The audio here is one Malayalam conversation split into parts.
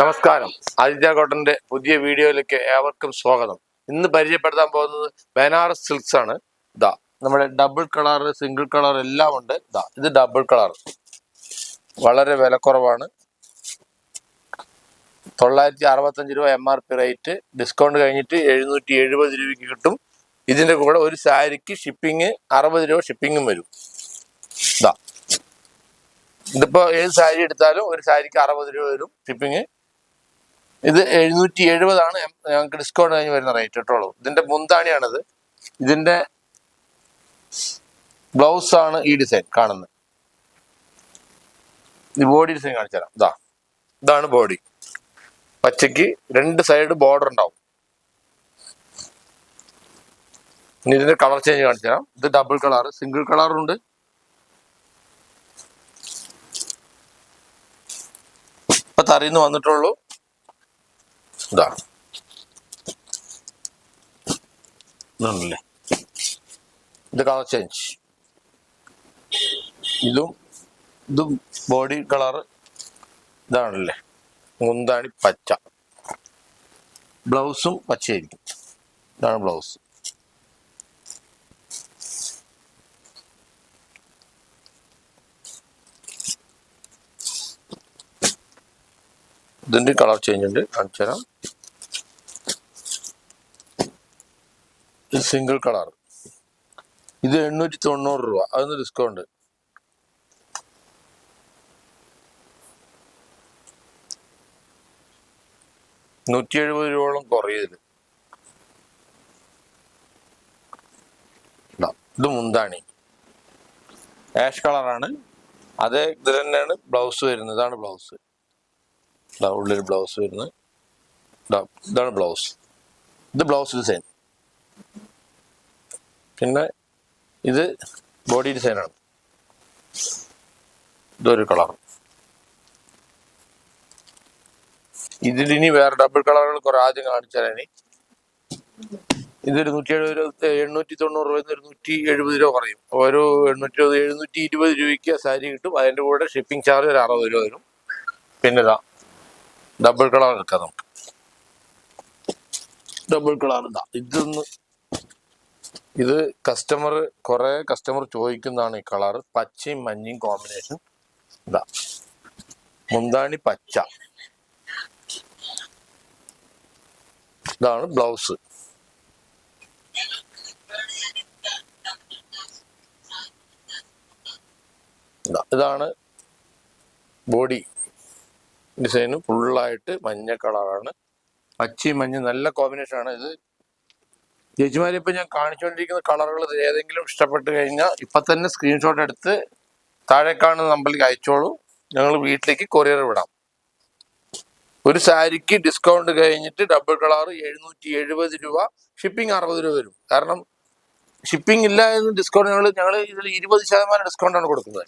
നമസ്കാരം. ആദിത്യ കോട്ടന്റെ പുതിയ വീഡിയോയിലേക്ക് ഏവർക്കും സ്വാഗതം. ഇന്ന് പരിചയപ്പെടുത്താൻ പോകുന്നത് ബനാറസ് സിൽക്സ് ആണ്. ഇതാ നമ്മുടെ ഡബിൾ കളർ സിംഗിൾ കളർ എല്ലാം ഉണ്ട്. ഇതാ ഇത് ഡബിൾ കളർ വളരെ വിലക്കുറവാണ്. തൊള്ളായിരത്തി അറുപത്തഞ്ച് രൂപ M R P rate discount കഴിഞ്ഞിട്ട് എഴുന്നൂറ്റി എഴുപത് രൂപയ്ക്ക് കിട്ടും. ഇതിന്റെ കൂടെ ഒരു സാരിക്ക് ഷിപ്പിംഗ് അറുപത് രൂപ ഷിപ്പിങ്ങും വരും. ഇതാ ഇതിപ്പോ ഏത് സാരി എടുത്താലും ഒരു സാരിക്ക് അറുപത് രൂപ വരും ഷിപ്പിംഗ് ഇത് എഴുന്നൂറ്റി എഴുപതാണ് ഞങ്ങൾക്ക് ഡിസ്കൗണ്ട് കഴിഞ്ഞ് വരുന്ന റേറ്റ് കേട്ടോളൂ ഇതിന്റെ മുന്താണിയാണിത്. ഇതിന്റെ ബ്ലൗസ് ആണ് ഈ ഡിസൈൻ കാണുന്നത്. ഈ ബോഡി ഡിസൈൻ കാണിച്ചു തരാം. ഇതാ ഇതാണ് ബോഡി പച്ചയ്ക്ക് രണ്ട് സൈഡ് ബോർഡർ ഉണ്ടാവും. ഇനി ഇതിന്റെ കളർ ചേഞ്ച് കാണിച്ചു തരാം. ഇത് ഡബിൾ കളർ സിംഗിൾ കളറുണ്ട് ഇപ്പൊ തറിന്ന് വന്നിട്ടുള്ളൂ. ഇതാണ് ഇതാണല്ലേ ഇത് കളർ ചേഞ്ച് ഇതും ഇതും ബോഡി കളർ ഇതാണല്ലേ? മുന്താണി പച്ച. ബ്ലൗസും പച്ചയായിരിക്കും. ഇതാണ് ബ്ലൗസ്. ഇതിന്റെ കളർ ചേഞ്ച് ഉണ്ട്. കാണിച്ചു തരാം ഇത് സിംഗിൾ കളർ ഇത് എണ്ണൂറ്റി തൊണ്ണൂറ് രൂപ. അതൊന്ന് ഡിസ്കൗണ്ട് നൂറ്റി എഴുപത് രൂപയോളം കുറയത് ഇത്. മുന്താണി. ആഷ് കളറാണ് അതേ ഇത് തന്നെയാണ് ബ്ലൗസ് വരുന്നത്. ഇതാണ് ബ്ലൗസ് ഉള്ളിൽ ബ്ലൗസ് വരുന്നത്. ഇതാ ഇതാണ് ബ്ലൗസ് ഇത് ബ്ലൗസ് ഡിസൈൻ പിന്നെ ഇത് ബോഡി ഡിസൈനാണ്. ഇതൊരു കളർ. ഇതിലിനി വേറെ ഡബിൾ കളറുകൾ കുറെ ആദ്യം കാണിച്ചാലി ഇതൊരു നൂറ്റി എഴുപത് രൂപ എണ്ണൂറ്റി തൊണ്ണൂറ് രൂപ നൂറ്റി എഴുപത് രൂപ കുറയും ഒരു എണ്ണൂറ്റി എഴുപത് എഴുന്നൂറ്റി ഇരുപത് രൂപയ്ക്ക് സാരി കിട്ടും. അതിന്റെ കൂടെ ഷിപ്പിംഗ് ചാർജ് ഒരു അറുപത് രൂപ വരും. പിന്നെ ഇതാ ഡബിൾ കളർ എടുക്കാം നമുക്ക്. ഡബിൾ കളർ ഇതാ. ഇതൊന്ന് ഇത് കസ്റ്റമർ കുറെ കസ്റ്റമർ ചോദിക്കുന്നതാണ് ഈ കളർ പച്ചയും മഞ്ഞയും കോമ്പിനേഷൻ ഇതാ. മുന്താണി പച്ച. ഇതാണ് ബ്ലൗസ് ഇതാ, ഇതാണ് ബോഡി ഡിസൈന് ഫുള്ളായിട്ട് മഞ്ഞ കളറാണ് പച്ചയും മഞ്ഞ നല്ല കോമ്പിനേഷൻ ആണ്. ഇത് ചേച്ചിമാരെ ഇപ്പൊ ഞാൻ കാണിച്ചുകൊണ്ടിരിക്കുന്ന കളറുകൾ ഏതെങ്കിലും ഇഷ്ടപ്പെട്ട് കഴിഞ്ഞാൽ ഇപ്പൊ തന്നെ സ്ക്രീൻഷോട്ട് എടുത്ത് താഴെ കാണുന്ന നമ്പറിലേക്ക് അയച്ചോളൂ. ഞങ്ങൾ വീട്ടിലേക്ക് കൊറിയർ വിടാം. ഒരു സാരിക്ക് ഡിസ്കൗണ്ട് കഴിഞ്ഞിട്ട് ഡബിൾ കളർ എഴുന്നൂറ്റി എഴുപത് രൂപ ഷിപ്പിംഗ് അറുപത് രൂപ വരും. കാരണം ഷിപ്പിംഗ് ഇല്ല എന്ന് ഡിസ്കൗണ്ട് ഞങ്ങൾ ഞങ്ങൾ ഇതിൽ ഇരുപത് ശതമാനം ഡിസ്കൗണ്ടാണ് കൊടുക്കുന്നത്.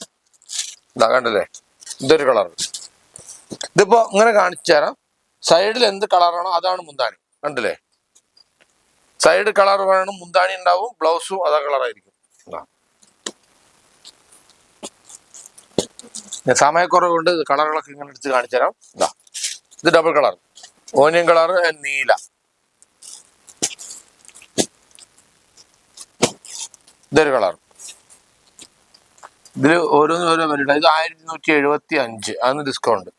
ഇതാ കണ്ടല്ലേ? ഇതൊരു കളർ ഇതിപ്പോ ഇങ്ങനെ കാണിച്ചു തരാം. സൈഡിൽ എന്ത് കളറാണോ അതാണ് മുന്താണി കണ്ടില്ലേ? സൈഡ് കളർ വേണം മുന്താണി ഉണ്ടാവും ബ്ലൗസും അതാ കളറായിരിക്കും ഞാൻ സമയക്കുറവ് കൊണ്ട് കളറുകളൊക്കെ ഇങ്ങനെ എടുത്ത് കാണിച്ചു തരാം. ഇതാ ഇത് ഡബിൾ കളർ ഓനിയൻ കളർ നീല. ഇതൊരു കളർ ഇതിൽ ഓരോന്നും ഓരോ വില ഇത് ആയിരത്തി നൂറ്റി എഴുപത്തി അഞ്ച്. അന്ന് ഡിസ്കൗണ്ട്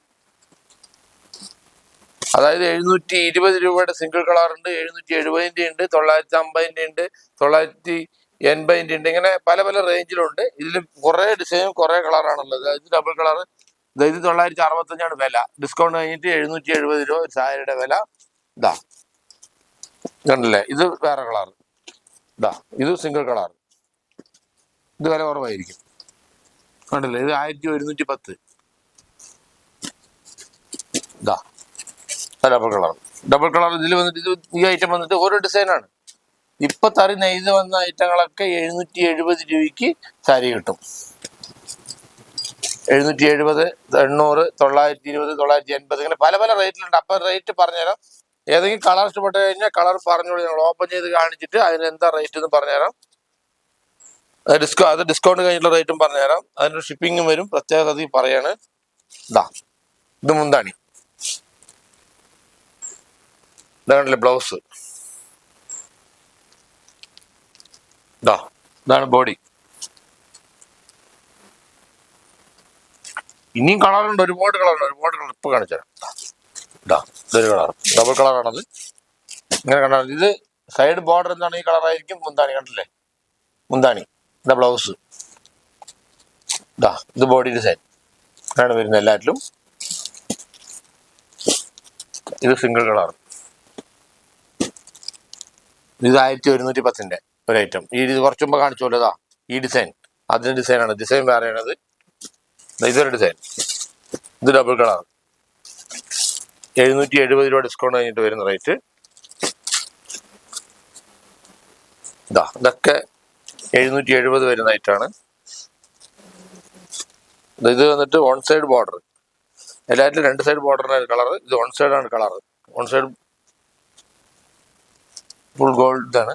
അതായത് എഴുന്നൂറ്റി ഇരുപത് രൂപയുടെ സിംഗിൾ കളറുണ്ട് എഴുന്നൂറ്റി എഴുപതിന്റെ ഉണ്ട് തൊള്ളായിരത്തി അമ്പതിന്റെ ഉണ്ട് തൊള്ളായിരത്തി എൺപതിന്റെ ഉണ്ട്. ഇങ്ങനെ പല പല റേഞ്ചിലുണ്ട് ഇതിൽ കുറേ ഡിസൈനും കുറേ കളറാണുള്ളത് ഇത് ഡബിൾ കളർ ഇത് തൊള്ളായിരത്തി അറുപത്തഞ്ചാണ് വില. ഡിസ്കൗണ്ട് കഴിഞ്ഞിട്ട് എഴുന്നൂറ്റി എഴുപത് രൂപ ഒരു സാരിയുടെ വില. ഇതാ. കണ്ടില്ലേ? ഇത് വേറെ കളർ ഇതാ. ഇത് സിംഗിൾ കളർ ഇത് വില കുറവായിരിക്കും. കണ്ടില്ലേ? ഇത് ആയിരത്തി ഒരുന്നൂറ്റി പത്ത്. ഇതാ. ഡബിൾ കളർ ഡബിൾ കളർ ഇതിൽ വന്നിട്ട് ഇത് ഈ ഐറ്റം വന്നിട്ട് ഓരോ ഡിസൈനാണ് ഇപ്പൊ തറി നെയ്ത് വന്ന ഐറ്റങ്ങളൊക്കെ എഴുന്നൂറ്റി എഴുപത് രൂപയ്ക്ക് തരി കിട്ടും. എഴുന്നൂറ്റി എഴുപത് എണ്ണൂറ് തൊള്ളായിരത്തി ഇരുപത് തൊള്ളായിരത്തി എൺപത് ഇങ്ങനെ പല പല റേറ്റിലുണ്ട് അപ്പൊ റേറ്റ് പറഞ്ഞുതരാം. ഏതെങ്കിലും കളർ ഇഷ്ടപ്പെട്ട് കഴിഞ്ഞാൽ കളർ പറഞ്ഞോളൂ ഞങ്ങൾ ഓപ്പൺ ചെയ്ത് കാണിച്ചിട്ട് അതിന് എന്താ റേറ്റ് എന്ന് പറഞ്ഞുതരാം. ഡിസ്കൗ അത് ഡിസ്കൗണ്ട് കഴിഞ്ഞിട്ടുള്ള റേറ്റും പറഞ്ഞുതരാം. അതിന്റെ ഷിപ്പിങ്ങും വരും. പ്രത്യേകത പറയാണ്. ഇതാ ഇത് മുന്താണി. ഇതാണല്ലേ ബ്ലൗസ് ഇതാ ഇതാണ് ബോഡി ഇനിയും കളറുണ്ട് ഒരുപാട് കളറുണ്ട് ഒരുപാട് കളർ ഇപ്പൊ കാണിച്ചു തരാം. ഇതാ ഇതൊരു കളർ ഡബിൾ കളറാണത് ഇങ്ങനെ കണ്ടാൽ ഇത് സൈഡ് ബോർഡർ എന്താണ്? ഈ കളറായിരിക്കും മുന്താണി കണ്ടില്ലേ? മുന്താണി ഇതാ ബ്ലൗസ് ഇതാ ഇത് ബോഡി ഡിസൈൻ ആണ് വരുന്നത് എല്ലാറ്റിലും. ഇത് സിംഗിൾ കളർ ഇത് ആയിരത്തി ഒരുന്നൂറ്റി പത്തിന്റെ ഒരു ഐറ്റം ഈ ഇത് കുറച്ച് മുമ്പ് ഈ ഡിസൈൻ അതിന്റെ ഡിസൈനാണ് ഡിസൈൻ വേറെയാണത്. ഇതൊരു ഡിസൈൻ ഇത് ഡബിൾ കളർ എഴുന്നൂറ്റി എഴുപത് രൂപ ഡിസ്കൗണ്ട് കഴിഞ്ഞിട്ട് വരുന്ന റേറ്റ് ഇതാ ഇതൊക്കെ എഴുന്നൂറ്റി എഴുപത് വരുന്ന ഐറ്റാണ് ഇത് വന്നിട്ട് വൺ സൈഡ് ബോർഡർ എല്ലാറ്റിലും രണ്ട് സൈഡ് ബോർഡറിനാണ് കളർ ഇത് വൺ സൈഡ് ആണ് colour one side full gold ഇതാണ്.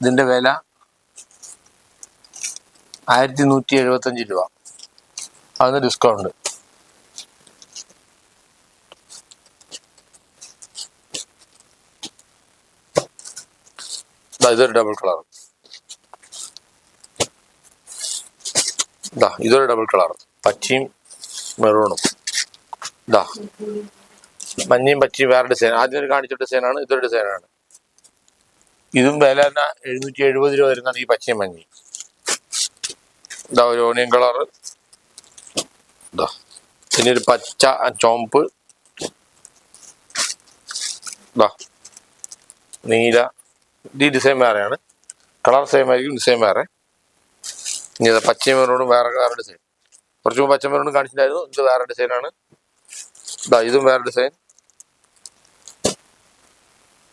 ഇതിന്റെ വില ആയിരത്തി നൂറ്റി എഴുപത്തഞ്ച് രൂപ അതിന് ഡിസ്കൗണ്ട് ഇതൊരു ഡബിൾ കളർ ഇതൊരു ഡബിൾ കളർ പച്ചയും മെറൂണും ദാ. മഞ്ഞയും പച്ചയും വേറെ ഡിസൈൻ. ആദ്യം ഒരു കാണിച്ച ഡിസൈനാണ് ഇതൊരു ഡിസൈനാണ്. ഇതും വില തന്നെ എഴുന്നൂറ്റി എഴുപത് രൂപ വരുന്നതാണ് ഈ പച്ചയും മഞ്ഞയും. ഇതാ ഒരു ഓണിയൻ കളറ് ഇതാ. പിന്നെ ഒരു പച്ച ചോമ്പ് ഇതാ. നീല. ഈ ഡിസൈൻ വേറെയാണ്. കളർ സെയിം ആയിരിക്കും ഡിസൈൻ വേറെ. ഇനി ഇതാ പച്ചയും മെറൂണും വേറെ വേറെ ഡിസൈൻ. കുറച്ചും മുമ്പ് പച്ച മെറൂണും കാണിച്ചിട്ടുണ്ടായിരുന്നു ഇത് വേറെ ഡിസൈനാണ്. ഇതാ ഇതും വേറെ ഡിസൈൻ.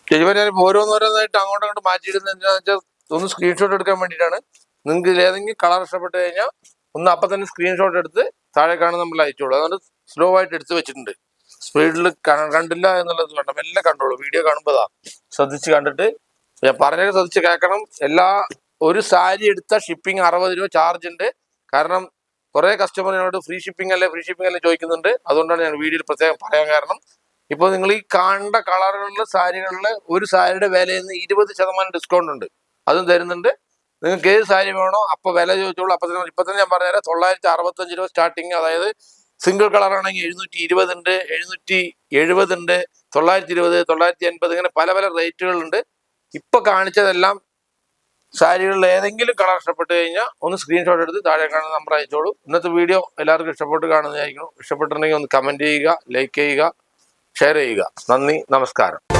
ചേച്ചിമാർ ഞാൻ ഓരോന്നോരോന്നായിട്ട് അങ്ങോട്ടും അങ്ങോട്ട് മാറ്റിയിടുന്നത് എന്താണെന്ന് വെച്ചാൽ ഒന്ന് സ്ക്രീൻഷോട്ട് എടുക്കാൻ വേണ്ടിയിട്ടാണ്. നിങ്ങൾക്ക് ഏതെങ്കിലും കളർ ഇഷ്ടപ്പെട്ട് കഴിഞ്ഞാൽ ഒന്ന് അപ്പം തന്നെ സ്ക്രീൻഷോട്ട് എടുത്ത് താഴെ കാണുന്ന നമ്മൾ അയച്ചോളൂ. അതുകൊണ്ട് സ്ലോ ആയിട്ട് എടുത്ത് വെച്ചിട്ടുണ്ട്. സ്പീഡിൽ കണ്ടില്ല എന്നുള്ളത് വേണ്ട. മെല്ലെ കണ്ടോളൂ. വീഡിയോ കാണുമ്പോൾ ശ്രദ്ധിച്ച് കണ്ടിട്ട് ഞാൻ പറഞ്ഞൊക്കെ ശ്രദ്ധിച്ച് കേൾക്കണം. എല്ലാ ഒരു സാരി എടുത്ത ഷിപ്പിംഗ് അറുപത് രൂപ ചാർജ് ഉണ്ട്. കാരണം കുറേ കസ്റ്റമറിനോട് ഫ്രീ ഷിപ്പിംഗ് അല്ലേ ഫ്രീ ഷിപ്പിംഗ് അല്ലേ ചോദിക്കുന്നുണ്ട്. അതുകൊണ്ടാണ് ഞാൻ വീഡിയോയിൽ പ്രത്യേകം പറയാൻ കാരണം. ഇപ്പോൾ നിങ്ങൾ ഈ കാണേണ്ട കളറുകളിലെ സാരികളിൽ ഒരു സാരിയുടെ വിലയിൽ നിന്ന് ഇരുപത് ശതമാനം ഡിസ്കൗണ്ട് ഉണ്ട്. അതും തരുന്നുണ്ട്. നിങ്ങൾക്ക് ഏത് സാരി വേണോ അപ്പോൾ വില ചോദിച്ചോളൂ. അപ്പം തന്നെ ഇപ്പം തന്നെ ഞാൻ പറഞ്ഞുതരാം. തൊള്ളായിരത്തി അറുപത്തഞ്ച് രൂപ സ്റ്റാർട്ടിങ് അതായത് സിംഗിൾ കളർ ആണെങ്കിൽ എഴുന്നൂറ്റി ഇരുപത് ഉണ്ട് എഴുന്നൂറ്റി എഴുപത് ഉണ്ട് തൊള്ളായിരത്തി ഇരുപത് തൊള്ളായിരത്തി എൺപത് ഇങ്ങനെ പല പല റേറ്റുകളുണ്ട് ഇപ്പം കാണിച്ചതെല്ലാം സാരികളിൽ ഏതെങ്കിലും കളർ ഇഷ്ടപ്പെട്ട് കഴിഞ്ഞാൽ ഒന്ന് സ്ക്രീൻഷോട്ട് എടുത്ത് താഴെ കാണുന്ന നമ്പർ അയച്ചോളൂ. ഇന്നത്തെ വീഡിയോ എല്ലാവർക്കും ഇഷ്ടപ്പെട്ട് കാണുന്നതായിരിക്കും ഇഷ്ടപ്പെട്ടിട്ടുണ്ടെങ്കിൽ ഒന്ന് കമന്റ് ചെയ്യുക ലൈക്ക് ചെയ്യുക. ഷെയർ ചെയ്യുക. നന്ദി. നമസ്കാരം.